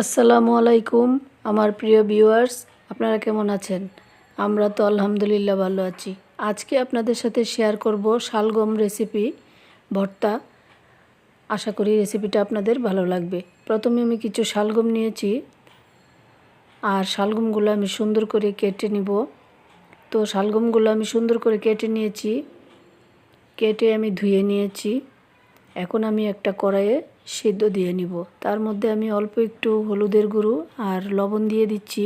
আসসালামু আলাইকুম, আমার প্রিয় ভিউয়ার্স, আপনারা কেমন আছেন? আমরা তো আলহামদুলিল্লাহ ভালো আছি। আজকে আপনাদের সাথে শেয়ার করব শালগম রেসিপি ভর্তা। আশা করি রেসিপিটা আপনাদের ভালো লাগবে। প্রথমে আমি কিছু শালগম নিয়েছি। আর শালগমগুলো আমি সুন্দর করে কেটে নিব। তো শালগমগুলো আমি সুন্দর করে কেটে নিয়েছি। কেটে আমি ধুয়ে নিয়েছি। এখন আমি একটা কড়াইয়ে সিদ্ধ দিয়ে নিব। তার মধ্যে আমি অল্প একটু হলুদের গুঁড়ো আর লবণ দিয়ে দিচ্ছি।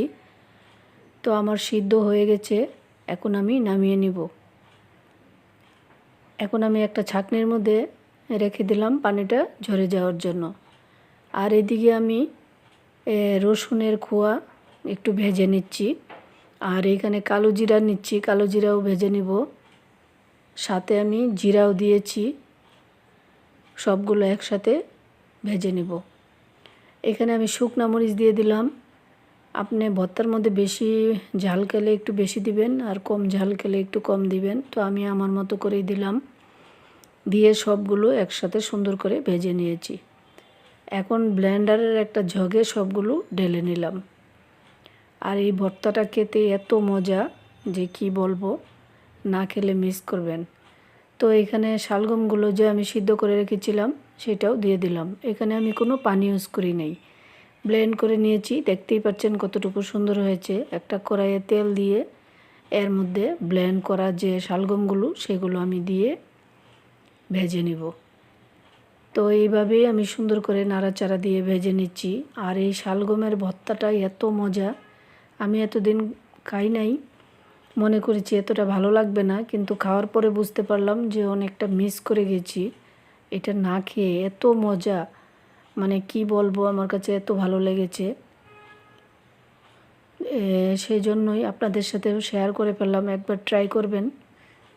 তো আমার সিদ্ধ হয়ে গেছে, এখন আমি নামিয়ে নিব। এখন আমি একটা ছাকনির মধ্যে রেখে দিলাম পানিটা ঝরে যাওয়ার জন্য। আর এদিকে আমি রসুনের খোয়া একটু ভেজে নিচ্ছি। আর এখানে কালো জিরা নিচ্ছি, কালো জিরাও ভেজে নিব। সাথে আমি জিরাও দিয়েছি। সবগুলো একসাথে ভেজে নেব। এখানে আমি শুকনা মরিচ দিয়ে দিলাম। আপনি ভর্তার মধ্যে বেশি ঝাল খেলে একটু বেশি দিবেন আর কম ঝাল খেলে একটু কম দিবেন। তো আমি আমার মতো করেই দিলাম। দিয়ে সবগুলো একসাথে সুন্দর করে ভেজে নিয়েছি। এখন ব্লেন্ডারের একটা ঝগে সবগুলো ঢেলে নিলাম। আর এই ভর্তাটা খেতে এত মজা যে কি বলব, না খেলে মিস করবেন। তো এখানে শালগমগুলো যে আমি সিদ্ধ করে রেখেছিলাম, সেটাও দিয়ে দিলাম। এখানে আমি কোনো পানি ইউজ করি নাই। ব্লেন্ড করে নিয়েছি, দেখতেই পাচ্ছেন কতটুকু সুন্দর হয়েছে। একটা কড়াইয়ে তেল দিয়ে এর মধ্যে ব্লেন্ড করা যে শালগমগুলো, সেগুলো আমি দিয়ে ভেজে নিব। তো এইভাবেই আমি সুন্দর করে নাড়াচাড়া দিয়ে ভেজে নিচ্ছি। আর এই শালগমের ভর্তাটা এত মজা। আমি এতদিন খাই নাই মনে করেছি এতটা ভালো লাগবে না, কিন্তু খাওয়ার পরে বুঝতে পারলাম যে অনেকটা মিস করে গেছি। এটা না খেয়ে এত মজা মানে কি বলব আমার কাছে এত ভালো লেগেছে। সেই জন্যই আপনাদের সাথেও শেয়ার করে ফেললাম, একবার ট্রাই করবেন।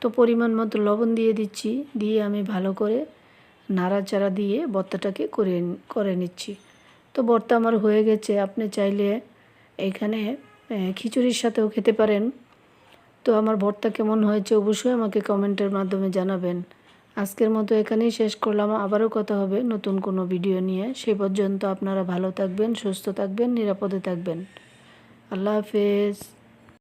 তো পরিমাণ মতো লবণ দিয়ে দিচ্ছি, দিয়ে আমি ভালো করে নাড়াচাড়া দিয়ে ভর্তাটাকে করে করে নিচ্ছি। তো ভর্তা আমার হয়ে গেছে, আপনি চাইলে এখানে খিচুড়ির সাথেও খেতে পারেন। তো আমার ভর্তা কেমন হয়েছে অবশ্যই আমাকে কমেন্টের মাধ্যমে জানাবেন। আজকের মতো এখানেই শেষ করলাম। আবারও কথা হবে নতুন কোনো ভিডিও নিয়ে। সে পর্যন্ত আপনারা ভালো থাকবেন, সুস্থ থাকবেন, নিরাপদে থাকবেন। আল্লাহ হাফেজ।